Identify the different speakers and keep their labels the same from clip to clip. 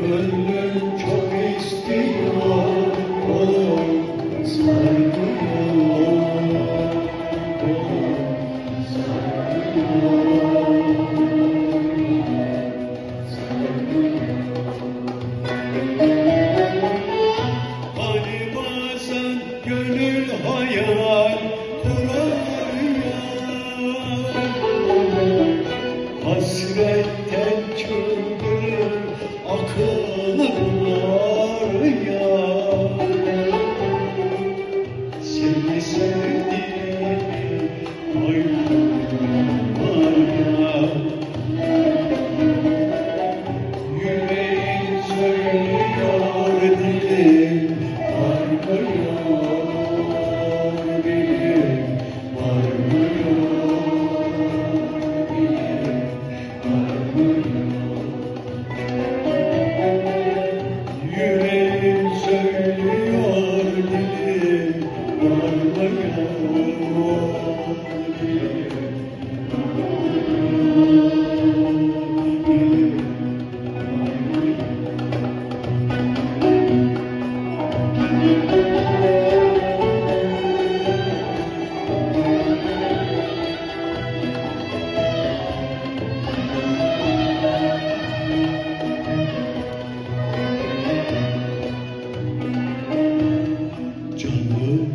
Speaker 1: Gönlüm çok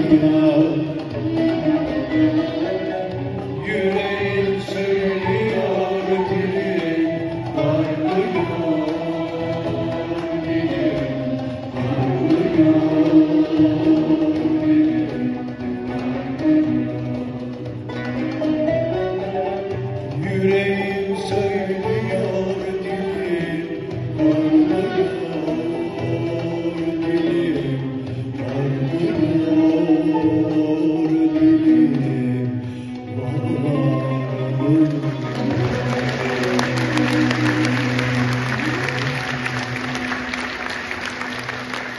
Speaker 1: Thank you.